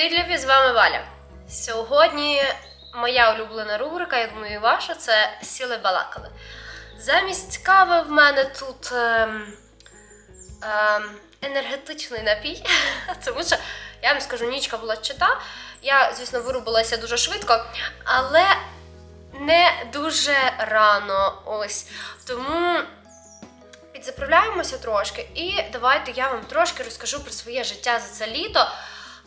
Привіт, любі! З вами Валя. Сьогодні моя улюблена рубрика, я думаю, і ваша це сіли балакали. Замість кави в мене тут ем, ем, енергетичний напій, тому що я вам скажу, нічка була чита. Я, звісно, вирубилася дуже швидко, але не дуже рано. Ось. Тому підзаправляємося трошки, і давайте я вам трошки розкажу про своє життя за це літо.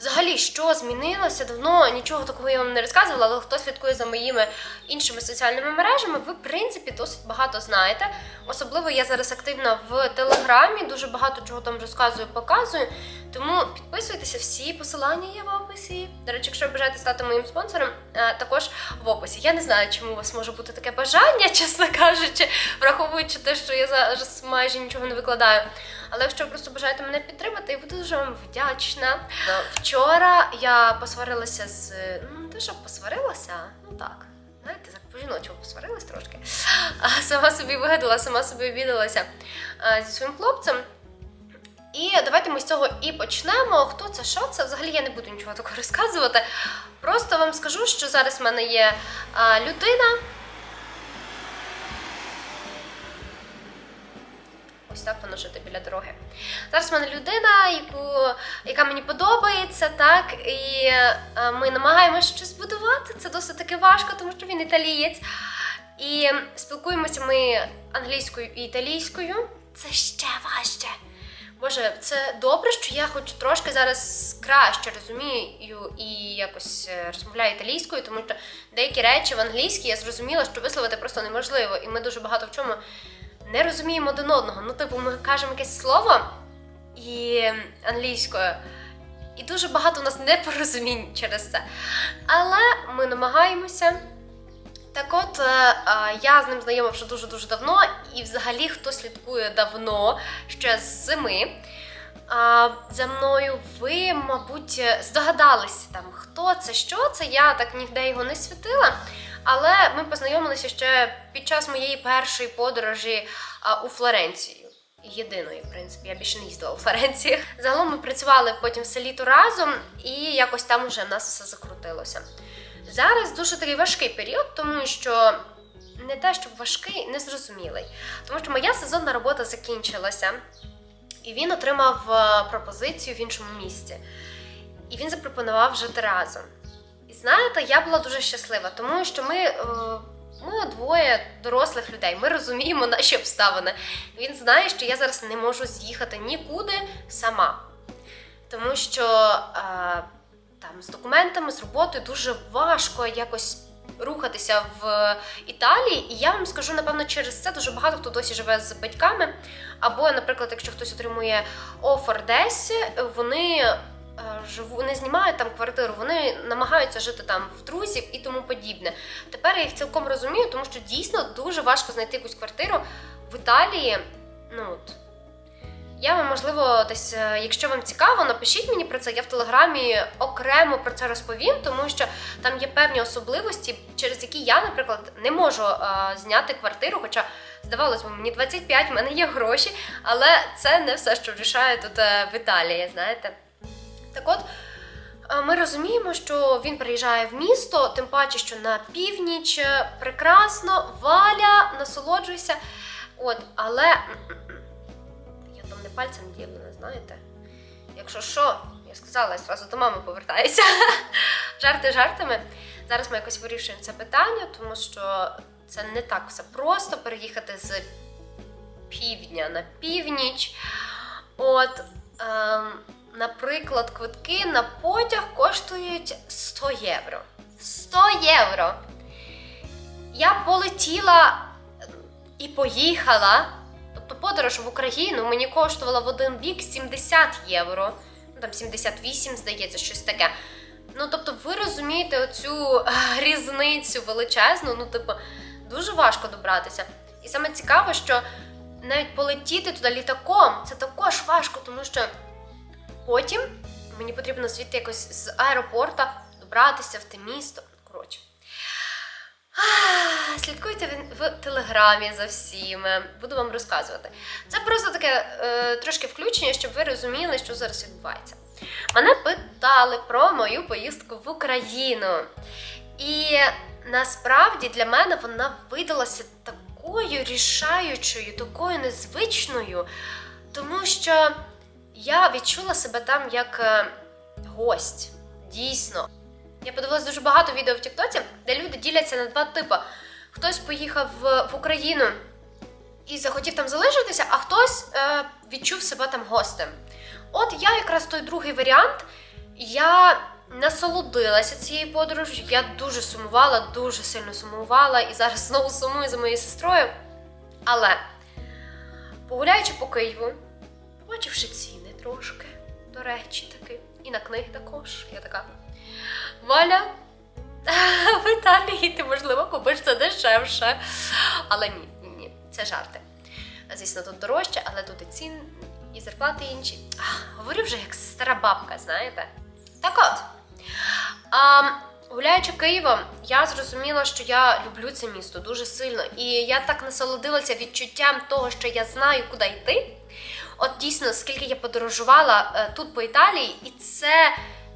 Взагалі, що змінилося давно, нічого такого я вам не розказувала, але хто слідкує за моїми іншими соціальними мережами, ви, в принципі, досить багато знаєте. Особливо я зараз активна в Телеграмі, дуже багато чого там розказую, показую. Тому підписуйтеся, всі посилання є в описі. До речі, якщо бажаєте стати моїм спонсором, е, також в описі. Я не знаю, чому у вас може бути таке бажання, чесно кажучи, враховуючи те, що я зараз майже нічого не викладаю. Але якщо ви просто бажаєте мене підтримати, я буду дуже вам вдячна. Вчора я посварилася з. Ну, те, що посварилася, ну так. Знаєте, так по-жіночому посварилась трошки. А сама собі вигадала, сама собі обідалася зі своїм хлопцем. І давайте ми з цього і почнемо. Хто це, що це? Взагалі я не буду нічого такого розказувати. Просто вам скажу, що зараз в мене є людина. Так воно біля дороги. Зараз в мене людина, яку, яка мені подобається, так, і е, ми намагаємося щось будувати. Це досить таки важко, тому що він італієць. І спілкуємося ми англійською і італійською. Це ще важче. Боже, це добре, що я хоч трошки зараз краще розумію і якось е, розмовляю італійською, тому що деякі речі в англійській я зрозуміла, що висловити просто неможливо, і ми дуже багато в чому не розуміємо один одного. Ну, типу, ми кажемо якесь слово і англійською, і дуже багато у нас непорозумінь через це. Але ми намагаємося. Так от, е, е, я з ним знайома вже дуже-дуже давно, і взагалі хто слідкує давно, ще з зими. За мною ви, мабуть, здогадалися там, хто це, що це. Я так ніде його не світила. Але ми познайомилися ще під час моєї першої подорожі у Флоренцію. Єдиної, в принципі, я більше не їздила у Флоренцію. Загалом ми працювали потім все літо разом, і якось там уже в нас все закрутилося. Зараз дуже такий важкий період, тому що не те, щоб важкий, незрозумілий. Тому що моя сезонна робота закінчилася, і він отримав е, пропозицію в іншому місті. І він запропонував жити разом. І знаєте, я була дуже щаслива, тому що ми, ми двоє дорослих людей, ми розуміємо наші обставини. Він знає, що я зараз не можу з'їхати нікуди сама. Тому що е, там з документами, з роботою дуже важко якось рухатися в Італії. І я вам скажу, напевно, через це дуже багато хто досі живе з батьками. Або, наприклад, якщо хтось отримує офер десь, вони живу, не знімають там квартиру, вони намагаються жити там в друзів і тому подібне. Тепер я їх цілком розумію, тому що дійсно дуже важко знайти якусь квартиру в Італії. Ну от. Я вам, можливо, десь, е, якщо вам цікаво, напишіть мені про це. Я в телеграмі окремо про це розповім, тому що там є певні особливості, через які я, наприклад, не можу е, зняти квартиру. Хоча, здавалось би, мені 25, в мене є гроші, але це не все, що рішає тут е, в Італії, знаєте. Так от. е, Ми розуміємо, що він приїжджає в місто, тим паче, що на північ е, прекрасно, валя, насолоджуйся. От, але я там не пальцем ділена, знаєте. Якщо що, я сказала, я зразу до мами повертаюся. Жарти жартами. Зараз ми якось вирішуємо це питання, тому що це не так все просто переїхати з півдня на північ. От, ем, наприклад, квитки на потяг коштують 100 євро. 100 євро! Я полетіла і поїхала. Тобто подорож в Україну мені коштувала в один бік 70 євро. Ну там 78, здається, щось таке. Ну, тобто, ви розумієте оцю е, різницю величезну, ну, типу, дуже важко добратися. І саме цікаве, що навіть полетіти туди літаком це також важко, тому що потім мені потрібно звідти якось з аеропорта добратися в те місто. Коротше. Слідкуйте в телеграмі за всім. Буду вам розказувати. Це просто таке е, трошки включення, щоб ви розуміли, що зараз відбувається. Мене питали про мою поїздку в Україну. І насправді для мене вона видалася такою рішаючою, такою незвичною, тому що я відчула себе там як е, гость. Дійсно. Я подивилась дуже багато відео в Тіктоці, де люди діляться на два типи. Хтось поїхав в Україну і захотів там залишитися, а хтось е, відчув себе там гостем. От я якраз той другий варіант. Я насолодилася цією подорожю. Я дуже сумувала, дуже сильно сумувала і зараз знову сумую за моєю сестрою. Але погуляючи по Києву, побачивши ціни трошки, до речі, таки, і на книги також, я така. Валя, в Італії ти, можливо, купиш це дешевше. Але ні, ні, це жарти. Звісно, тут дорожче, але тут і цін, і зарплати інші. А, говорю вже як стара бабка, знаєте. Так от. А, гуляючи Києвом, я зрозуміла, що я люблю це місто дуже сильно. І я так насолодилася відчуттям того, що я знаю, куди йти. От дійсно, скільки я подорожувала е, тут по Італії, і це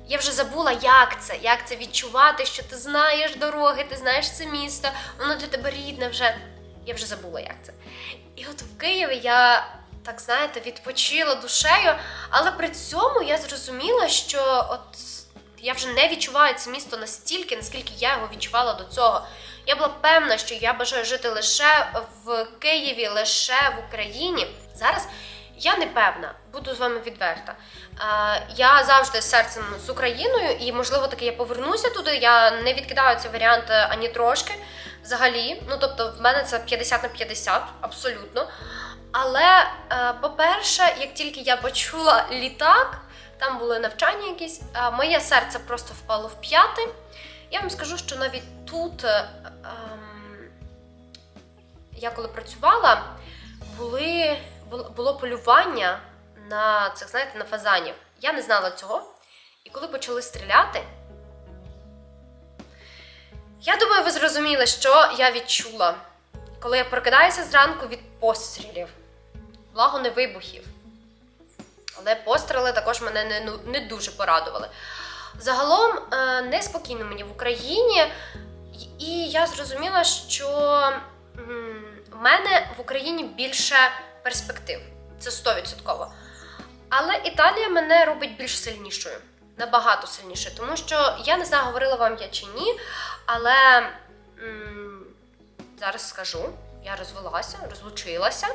я вже забула, як це, як це відчувати, що ти знаєш дороги, ти знаєш це місто, воно для тебе рідне вже. Я вже забула, як це. І от в Києві я так знаєте відпочила душею, але при цьому я зрозуміла, що от я вже не відчуваю це місто настільки, наскільки я його відчувала до цього. Я була певна, що я бажаю жити лише в Києві, лише в Україні. Зараз я не певна, буду з вами відверта. Я завжди серцем з Україною, і можливо таки я повернуся туди. Я не відкидаю цей варіант е, ані трошки. Взагалі, ну тобто, в мене це 50 на 50, абсолютно. Але, е, по-перше, як тільки я почула літак, там були навчання якісь, е, моє серце просто впало в п'яти. Я вам скажу, що навіть тут, ем, я коли працювала, були, було, полювання на цих, знаєте, на фазанів. Я не знала цього. І коли почали стріляти, я думаю, ви зрозуміли, що я відчула, коли я прокидаюся зранку від пострілів. Благо не вибухів. Але постріли також мене не, ну, не дуже порадували. Загалом е, неспокійно мені в Україні, і я зрозуміла, що в мене в Україні більше перспектив. Це 100%. Але Італія мене робить більш сильнішою, набагато сильнішою. Тому що я не знаю, говорила вам я чи ні, але м, зараз скажу. Я розвелася, розлучилася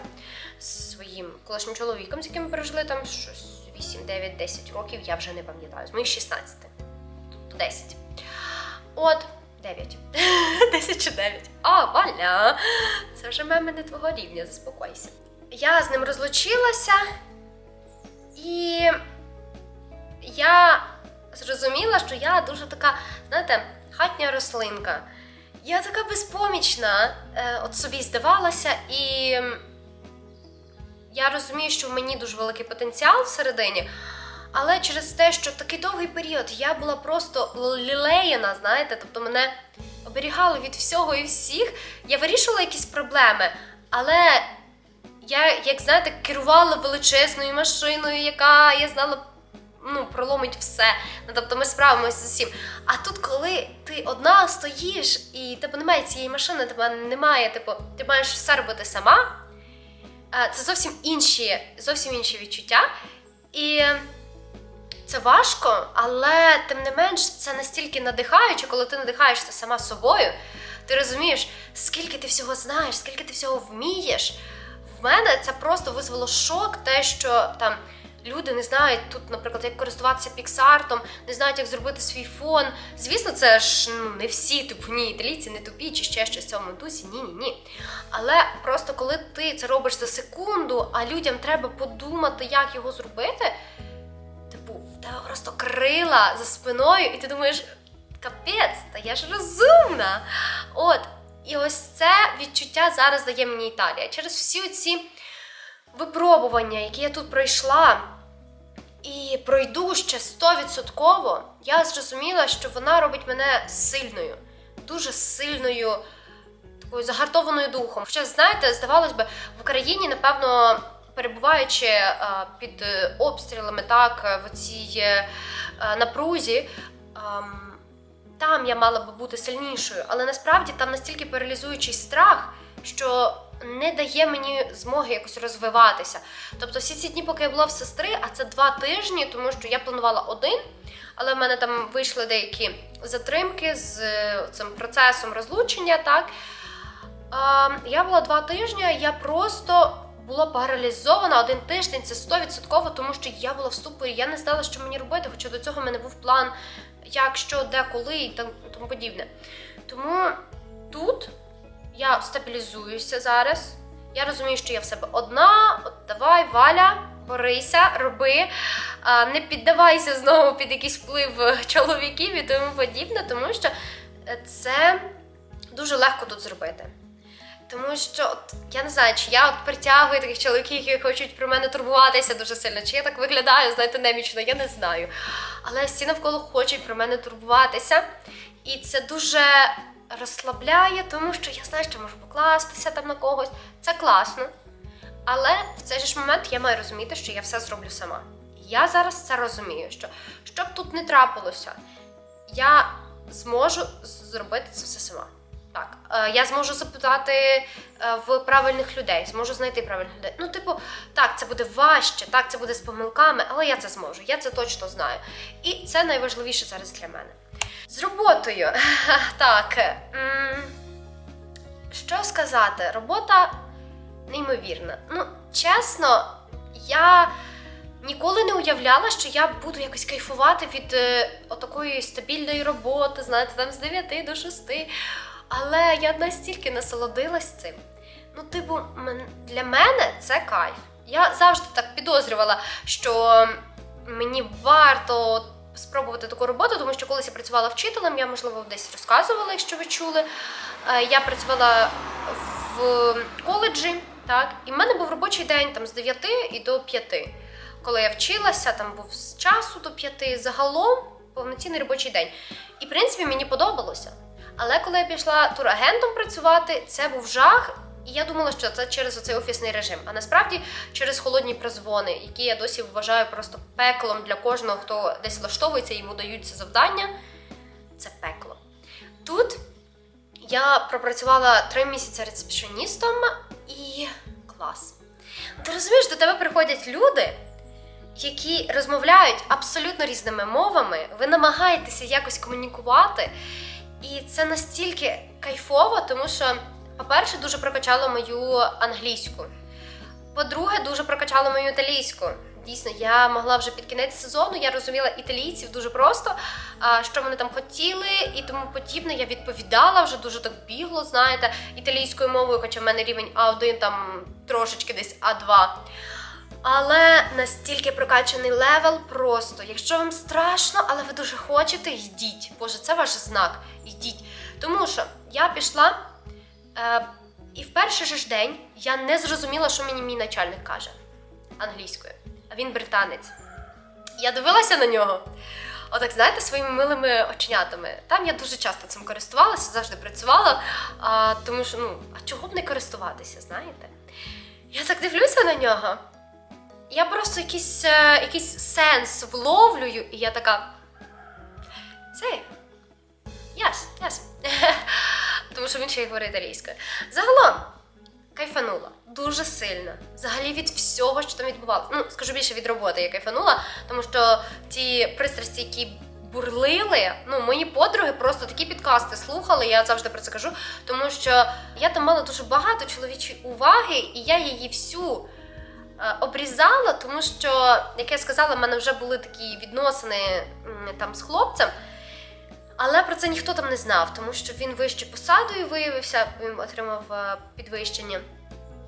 з своїм колишнім чоловіком, з яким ми пережили там щось 8, 9, 10 років, я вже не пам'ятаю, з моїх 16. Тобто 10. От, 9. 10 чи 9. А, валя! Це вже меми не твого рівня, заспокойся. Я з ним розлучилася, і я зрозуміла, що я дуже така, знаєте, хатня рослинка. Я така безпомічна, е, от собі здавалася, і я розумію, що в мені дуже великий потенціал всередині. Але через те, що такий довгий період я була просто лілеєна, знаєте, тобто мене оберігали від всього і всіх, я вирішувала якісь проблеми, але я, як знаєте, керувала величезною машиною, яка я знала, ну, проломить все. Ну, тобто ми справимося з усім. А тут, коли ти одна стоїш і тебе немає цієї машини, тебе немає, типу, ти маєш все робити сама. е, Це зовсім інші, зовсім інші відчуття. І це важко, але тим не менш це настільки надихаюче, коли ти надихаєшся сама собою. Ти розумієш, скільки ти всього знаєш, скільки ти всього вмієш. В мене це просто визвало шок, те, що там люди не знають тут, наприклад, як користуватися піксартом, не знають, як зробити свій фон. Звісно, це ж ну не всі тупні італійці, не тупі чи ще щось в цьому дусі. Ні, ні, ні. Але просто коли ти це робиш за секунду, а людям треба подумати, як його зробити. Типу, в тебе просто крила за спиною, і ти думаєш, капець, та я ж розумна. От. І ось це відчуття зараз дає мені Італія. Через всі ці випробування, які я тут пройшла, і пройду ще 100%, я зрозуміла, що вона робить мене сильною, дуже сильною, такою загартованою духом. Хоча, знаєте, здавалось би, в Україні, напевно, перебуваючи е, під е, обстрілами, так, в цій е, напрузі, ем, там я мала би бути сильнішою, але насправді там настільки паралізуючий страх, що не дає мені змоги якось розвиватися. Тобто всі ці дні, поки я була в сестри, а це два тижні, тому що я планувала один, але в мене там вийшли деякі затримки з е, цим процесом розлучення, так. Я була два тижні, я просто була паралізована один тиждень, це 100%, тому що я була в ступорі, я не знала, що мені робити, хоча до цього в мене був план, як, що, де, коли і тому подібне. Тому тут я стабілізуюся зараз. Я розумію, що я в себе одна. От давай, Валя, борися, роби, не піддавайся знову під якийсь вплив чоловіків і тому подібне, тому що е, це дуже легко тут зробити. Тому що от, я не знаю, чи я от притягую таких чоловіків, які хочуть про мене турбуватися дуже сильно, чи я так виглядаю, знаєте, немічно, я не знаю. Але всі навколо хочуть про мене турбуватися. І це дуже розслабляє, тому що я знаю, що можу покластися там на когось. Це класно. Але в цей ж момент я маю розуміти, що я все зроблю сама. Я зараз це розумію, що щоб тут не трапилося, я зможу зробити це все сама. Так, е, я зможу запитати е, в правильних людей, зможу знайти правильних людей. Ну, типу, так, це буде важче, так, це буде з помилками, але я це зможу, я це точно знаю. І це найважливіше зараз для мене. З роботою. Так. Що сказати? Робота неймовірна. Ну, чесно, я ніколи не уявляла, що я буду якось кайфувати від е, отакої стабільної роботи, знаєте, там з 9 до 6. Але я настільки насолодилась цим. Ну, типу, для мене це кайф. Я завжди так підозрювала, що мені варто спробувати таку роботу, тому що колись я працювала вчителем, я, можливо, десь розказувала, якщо ви чули. Е, Я працювала в коледжі, так, і в мене був робочий день там з 9 і до 5. Коли я вчилася, там був з часу до 5, загалом повноцінний робочий день. І в принципі мені подобалося. Але коли я пішла турагентом працювати, це був жах. І я думала, що це через оцей офісний режим. А насправді через холодні прозвони, які я досі вважаю просто пеклом для кожного, хто десь влаштовується, йому даються завдання. Це пекло. Тут я пропрацювала три місяці рецепціоністом і клас. Ти розумієш, до тебе приходять люди, які розмовляють абсолютно різними мовами, ви намагаєтеся якось комунікувати. І це настільки кайфово, тому що, по-перше, дуже прокачало мою англійську. По-друге, дуже прокачало мою італійську. Дійсно, я могла вже під кінець сезону, я розуміла італійців дуже просто, що вони там хотіли і тому подібне. Я відповідала вже дуже так бігло, знаєте, італійською мовою, хоча в мене рівень А1 там трошечки десь А2. Але настільки прокачаний левел просто. Якщо вам страшно, але ви дуже хочете, йдіть. Боже, це ваш знак. Йдіть. Тому що я пішла, е, і в перший же ж день я не зрозуміла, що мені мій начальник каже англійською. А він британець. Я дивилася на нього. Отак, знаєте, своїми милими оченятами. Там я дуже часто цим користувалася, завжди працювала, а, тому що, ну, а чого б не користуватися, знаєте? Я так дивлюся на нього. Я просто якийсь, е, якийсь сенс вловлюю, і я така. Say. Yes, yes. Тому що він ще й говорить італійською. Загалом, кайфанула дуже сильно. Взагалі від всього, що там відбувалося. Ну, скажу більше від роботи я кайфанула, тому що ті пристрасті, які бурлили, ну, мої подруги просто такі підкасти слухали, я завжди про це кажу, тому що я там мала дуже багато чоловічої уваги, і я її всю обрізала, тому що, як я сказала, в мене вже були такі відносини там з хлопцем. Але про це ніхто там не знав, тому що він вище посадою виявився, він отримав е, підвищення.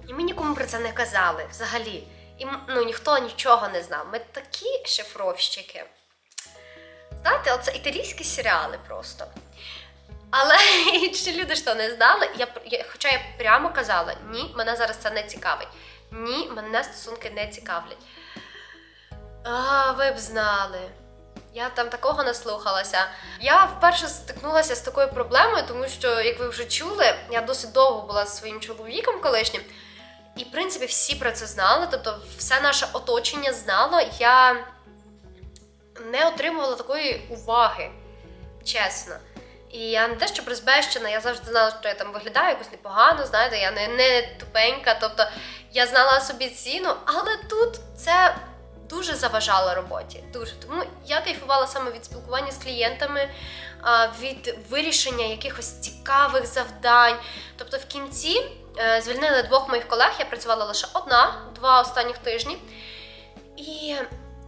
І ми нікому про це не казали взагалі. І ну, ніхто нічого не знав. Ми такі шифровщики. Знаєте, оце італійські серіали просто. Але інші люди що не знали, я, я, хоча я прямо казала, ні, мене зараз це не цікавить. Ні, мене стосунки не цікавлять. А, ви б знали. Я там такого наслухалася. Я вперше стикнулася з такою проблемою, тому що, як ви вже чули, я досить довго була зі своїм чоловіком колишнім. І, в принципі, всі про це знали, тобто все наше оточення знало. Я не отримувала такої уваги, чесно. І я не те, щоб розбещена, я завжди знала, що я там виглядаю якось непогано, знаєте, я не, не тупенька, тобто я знала собі ціну, але тут це дуже заважало роботі. Дуже. Тому я кайфувала саме від спілкування з клієнтами, від вирішення якихось цікавих завдань. Тобто в кінці е, звільнили двох моїх колег, я працювала лише одна, два останніх тижні. І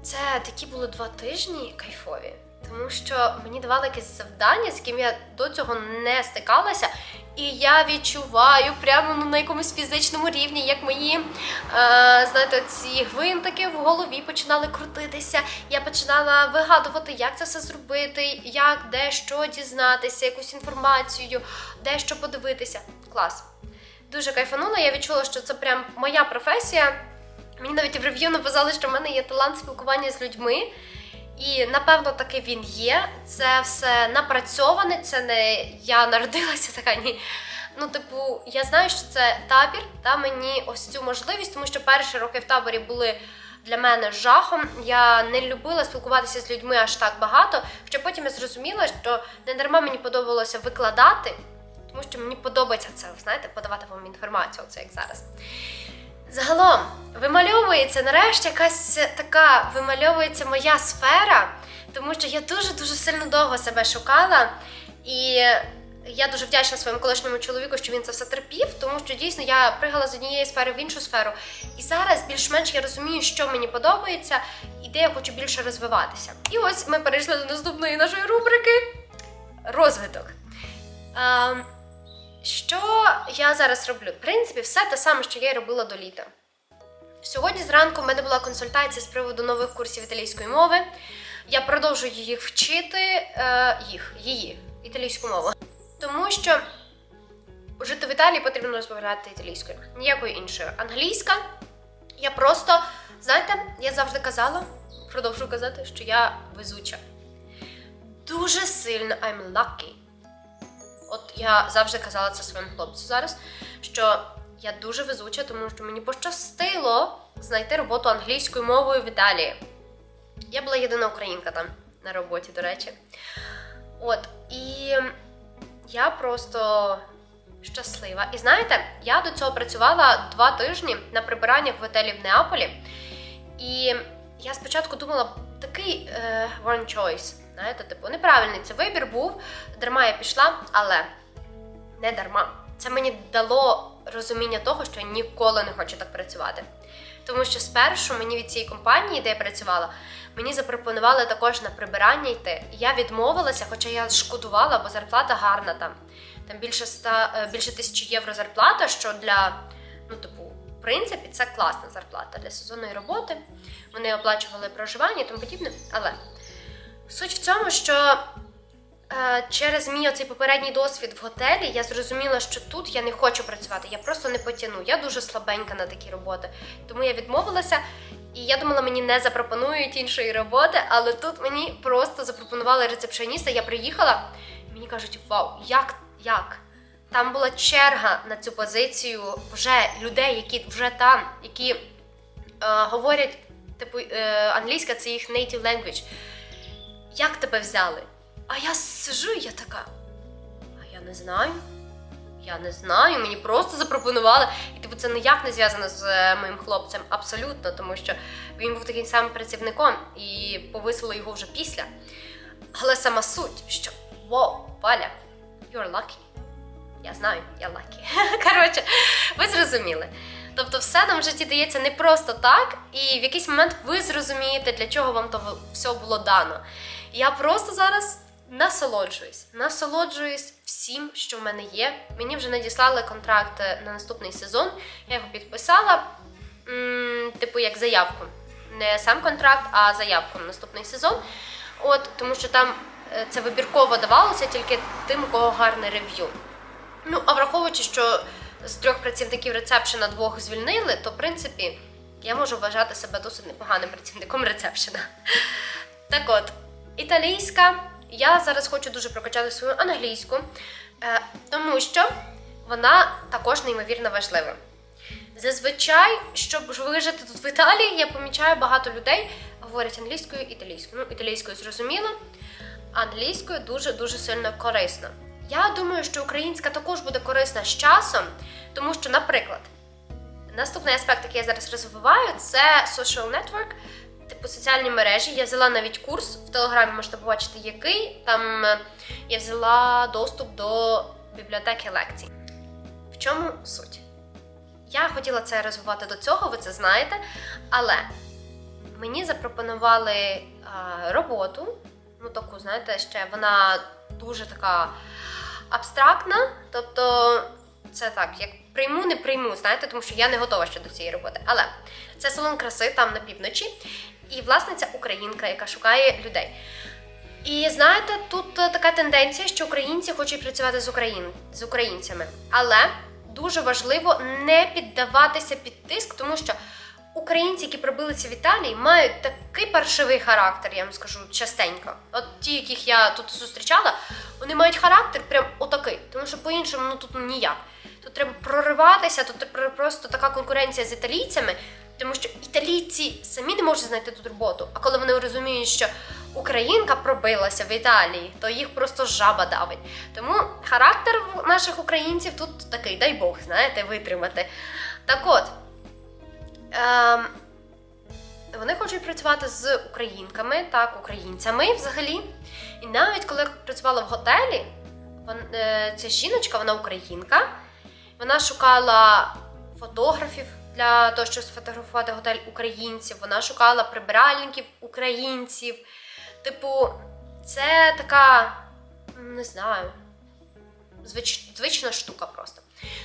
це такі були два тижні кайфові. Тому що мені давали якесь завдання, з яким я до цього не стикалася, і я відчуваю прямо ну, на якомусь фізичному рівні, як мої е, знаєте, ці гвинтики в голові починали крутитися. Я починала вигадувати, як це все зробити, як де що дізнатися, якусь інформацію, де що подивитися. Клас. Дуже кайфанула. Я відчула, що це прям моя професія. Мені навіть в рев'ю написали, що в мене є талант спілкування з людьми. І напевно таки він є. Це все напрацьоване. Це не я народилася така. Ні. Ну, типу, я знаю, що це табір, та мені ось цю можливість, тому що перші роки в таборі були для мене жахом. Я не любила спілкуватися з людьми аж так багато. Хоча потім я зрозуміла, що не дарма мені подобалося викладати, тому що мені подобається це, знаєте, подавати вам інформацію, це як зараз. Загалом вимальовується нарешті якась така вимальовується моя сфера, тому що я дуже дуже сильно довго себе шукала, і я дуже вдячна своєму колишньому чоловіку, що він це все терпів, тому що дійсно я пригала з однієї сфери в іншу сферу. І зараз більш-менш я розумію, що мені подобається, і де я хочу більше розвиватися. І ось ми перейшли до наступної нашої рубрики розвиток. Що я зараз роблю? В принципі, все те саме, що я й робила до літа. Сьогодні зранку в мене була консультація з приводу нових курсів італійської мови. Я продовжую їх вчити, е, їх, її, італійську мову. Тому що жити в Італії потрібно розмовляти італійською, ніякою іншою. Англійська. Я просто, знаєте, я завжди казала, продовжую казати, що я везуча. Дуже сильно I'm lucky. От я завжди казала це своєму хлопцю зараз, що я дуже везуча, тому що мені пощастило знайти роботу англійською мовою в Італії. Я була єдина українка там на роботі, до речі. От, і я просто щаслива. І знаєте, я до цього працювала два тижні на прибираннях в готелі в Неаполі. І я спочатку думала, такий е, one choice. Знаєте, типу, неправильний це вибір був, дарма я пішла, але не дарма. Це мені дало розуміння того, що я ніколи не хочу так працювати. Тому що спершу мені від цієї компанії, де я працювала, мені запропонували також на прибирання йти. Я відмовилася, хоча я шкодувала, бо зарплата гарна там. Там більше ста е, більше тисячі євро зарплата, що для ну, типу, в принципі, це класна зарплата для сезонної роботи. Вони оплачували проживання і тому подібне. Але суть в цьому, що е, через мій оцей попередній досвід в готелі я зрозуміла, що тут я не хочу працювати, я просто не потягну. Я дуже слабенька на такі роботи. Тому я відмовилася, і я думала, мені не запропонують іншої роботи, але тут мені просто запропонували рецепшеніста. Я приїхала, і мені кажуть, вау, як? як? Там була черга на цю позицію вже людей, які вже там, які е, говорять, типу, е, англійська це їх native language. Як тебе взяли? А я сижу і я така. А я не знаю. Я не знаю, мені просто запропонували. І типу це ніяк не зв'язано з е, моїм хлопцем, абсолютно, тому що він був таким самим працівником і повисило його вже після. Але сама суть, що вау, Валя, you're lucky. Я знаю, я lucky. Коротше, ви зрозуміли. Тобто, все нам в житті дається не просто так, і в якийсь момент ви зрозумієте, для чого вам того все було дано. Я просто зараз насолоджуюсь, насолоджуюсь всім, що в мене є. Мені вже надіслали контракт на наступний сезон. Я його підписала, м, типу, як заявку. Не сам контракт, а заявку на наступний сезон. От, тому що там е, це вибірково давалося тільки тим, у кого гарне рев'ю. Ну, а враховуючи, що з трьох працівників рецепшена двох звільнили, то в принципі я можу вважати себе досить непоганим працівником рецепшена. Так от, італійська. Я зараз хочу дуже прокачати свою англійську, е, тому що вона також неймовірно важлива. Зазвичай, щоб вижити тут в Італії, я помічаю багато людей говорять англійською і італійською. Ну, італійською зрозуміло, англійською дуже дуже сильно корисно. Я думаю, що українська також буде корисна з часом, тому що, наприклад, наступний аспект, який я зараз розвиваю, це social network, типу соціальні мережі. Я взяла навіть курс в телеграмі, можете побачити, який там е, я взяла доступ до бібліотеки лекцій. В чому суть? Я хотіла це розвивати до цього, ви це знаєте, але мені запропонували а, роботу. Ну, таку, знаєте, ще вона дуже така абстрактна. Тобто, це так, як прийму, не прийму, знаєте, тому що я не готова ще до цієї роботи. Але це салон краси там на півночі, і власниця українка, яка шукає людей. І знаєте, тут е, така тенденція, що українці хочуть працювати з, Україн... з українцями. Але дуже важливо не піддаватися під тиск, тому що українці, які пробилися в Італії, мають такий паршивий характер, я вам скажу частенько. От ті, яких я тут зустрічала, вони мають характер прям отакий, тому що по-іншому ну тут ніяк. Тут треба прориватися, тут просто така конкуренція з італійцями, тому що італійці самі не можуть знайти тут роботу. А коли вони розуміють, що українка пробилася в Італії, то їх просто жаба давить. Тому характер наших українців тут такий, дай Бог, знаєте, витримати. Так от. Ем, вони хочуть працювати з українками, так, українцями взагалі. І навіть коли працювала в готелі, вон, е, ця жіночка, вона українка, вона шукала фотографів для того, щоб сфотографувати готель українців. Вона шукала прибиральників українців. Типу, це така, не знаю, звич, звична штука просто.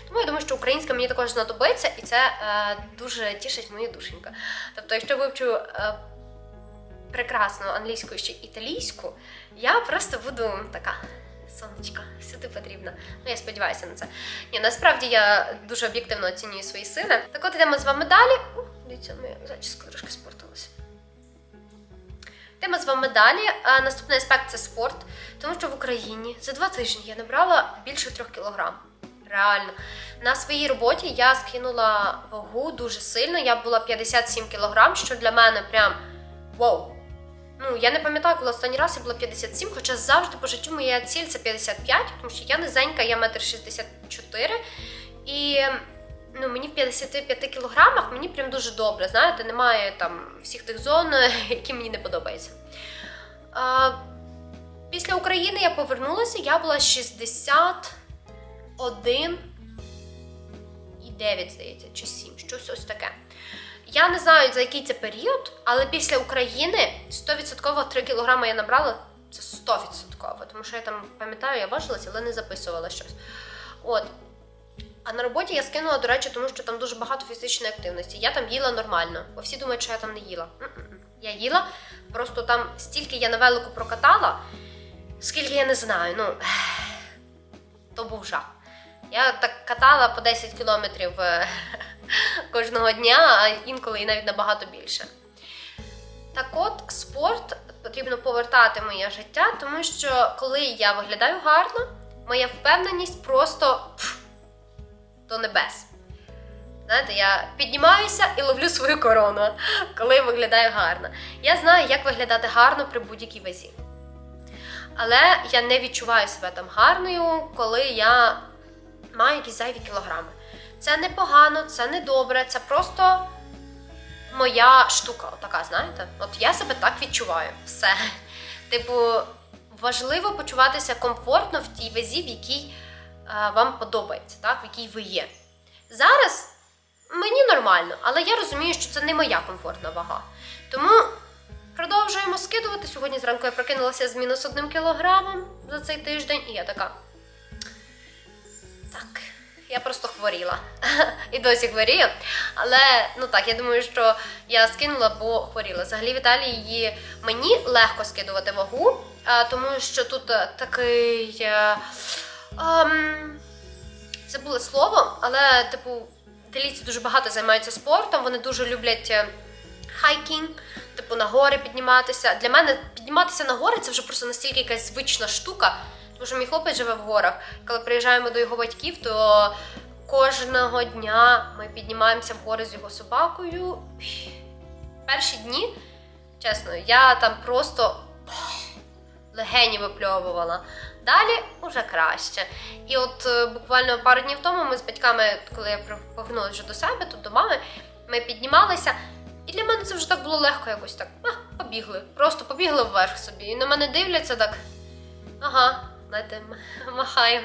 Тому я думаю, що українська мені також знадобиться, і це е, дуже тішить мою душеньку. Тобто, якщо вивчу е, прекрасну англійську ще італійську, я просто буду така. Сонечко, сюди потрібно. Ну, я сподіваюся на це. Ні, насправді я дуже об'єктивно оцінюю свої сили. Так от йдемо з вами далі. Ух, дивіться, моя зачіска трошки спортилася. Йдемо з вами далі. А наступний аспект це спорт, тому що в Україні за два тижні я набрала більше трьох кілограм. Реально. На своїй роботі я скинула вагу дуже сильно. Я була 57 кілограм, що для мене прям вау. Ну, я не пам'ятаю, коли останній раз я була 57, хоча завжди по життю моя ціль це 55, тому що я низенька, я метр 64. І ну, мені в 55 кілограмах мені прям дуже добре. Знаєте, немає там всіх тих зон, які мені не подобаються. А, після України я повернулася, я була 61 і 9, здається, чи 7, щось ось таке. Я не знаю, за який це період, але після України 100% 3 кілограми я набрала. Це 100%, тому що я там пам'ятаю, я важилася, але не записувала щось. От. А на роботі я скинула, до речі, тому що там дуже багато фізичної активності. Я там їла нормально, бо всі думають, що я там не їла. Я їла, просто там стільки я на велику прокатала, скільки я не знаю. Ну, то був жах. Я так катала по 10 кілометрів е, кожного дня, а інколи і навіть набагато більше. Так от, спорт потрібно повертати в моє життя, тому що коли я виглядаю гарно, моя впевненість просто пф, до небес. Знаєте, я піднімаюся і ловлю свою корону, коли виглядаю гарно. Я знаю, як виглядати гарно при будь-якій вазі. Але я не відчуваю себе там гарною, коли я маю якісь зайві кілограми. Це не погано, це не добре, це просто моя штука, така, знаєте? От я себе так відчуваю. Все. Типу, важливо почуватися комфортно в тій вазі, в якій е, вам подобається, так? в якій ви є. Зараз мені нормально, але я розумію, що це не моя комфортна вага. Тому продовжуємо скидувати. Сьогодні зранку я прокинулася з мінус одним кілограмом за цей тиждень, і я така. Так, я просто хворіла. І досі хворію. Але ну так, я думаю, що я скинула, бо хворіла. Взагалі в Італії мені легко скидувати вагу, тому що тут е, такий. е, ем, забула слово, але, типу, італійці дуже багато займаються спортом, вони дуже люблять е, хайкінг, типу на гори підніматися. Для мене підніматися на гори це вже просто настільки якась звична штука. Тому що мій хлопець живе в горах. Коли приїжджаємо до його батьків, то кожного дня ми піднімаємося в гори з його собакою. Перші дні, чесно, я там просто легені випльовувала. Далі вже краще. І от е, буквально пару днів тому ми з батьками, коли я повернулася вже до себе, тут до мами, ми піднімалися. І для мене це вже так було легко якось так. А, побігли. Просто побігли вверх собі. І на мене дивляться так. Ага, знаєте, махаю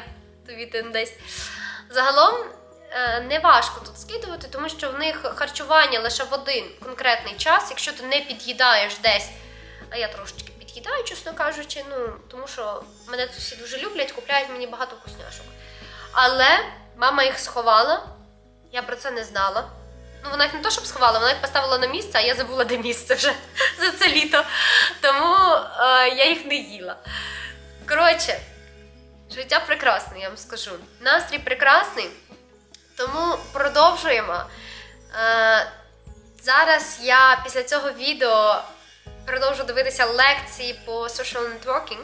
тобі тим десь. Загалом е, не важко тут скидувати, тому що в них харчування лише в один конкретний час, якщо ти не під'їдаєш десь, а я трошечки під'їдаю, чесно кажучи, ну тому що мене тут всі дуже люблять, купляють мені багато вкусняшок. Але мама їх сховала, я про це не знала. Ну, вона їх не то, щоб сховала, вона їх поставила на місце, а я забула, де місце вже за це літо. Тому е, я їх не їла. Коротше, життя прекрасне, я вам скажу. Настрій прекрасний. Тому продовжуємо. Е, зараз я після цього відео продовжу дивитися лекції по social networking.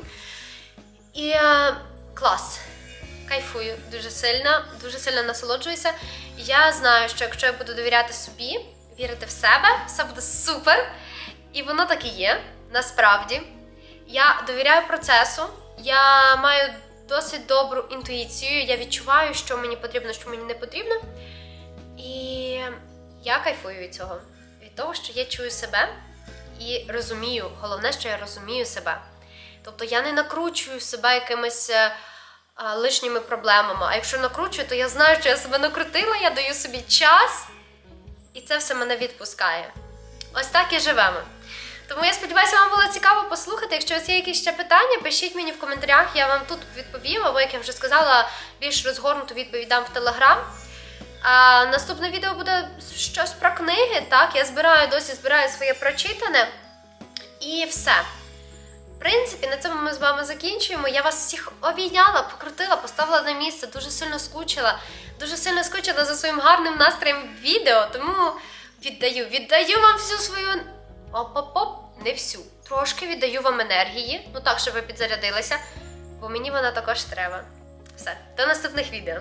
І е, клас. Кайфую дуже сильно, дуже сильно насолоджуюся. Я знаю, що якщо я буду довіряти собі, вірити в себе, все буде супер. І воно так і є, насправді. Я довіряю процесу, я маю досить добру інтуїцію, я відчуваю, що мені потрібно, що мені не потрібно. І я кайфую від цього, від того, що я чую себе і розумію. Головне, що я розумію себе. Тобто я не накручую себе якимись е, а, лишніми проблемами. А якщо накручую, то я знаю, що я себе накрутила, я даю собі час, і це все мене відпускає. Ось так і живемо. Тому я сподіваюся, вам було цікаво послухати. Якщо у вас є якісь ще питання, пишіть мені в коментарях, я вам тут відповім, або як я вже сказала, більш розгорнуту відповідь дам в Телеграм. А наступне відео буде щось про книги. Так, я збираю досі збираю своє прочитане. І все. В принципі, на цьому ми з вами закінчуємо. Я вас всіх обійняла, покрутила, поставила на місце, дуже сильно скучила, дуже сильно скучила за своїм гарним настроєм відео. Тому віддаю, віддаю вам всю свою. Оп-оп-оп, не всю. Трошки віддаю вам енергії, ну так, щоб ви підзарядилися, бо мені вона також треба. Все, до наступних відео.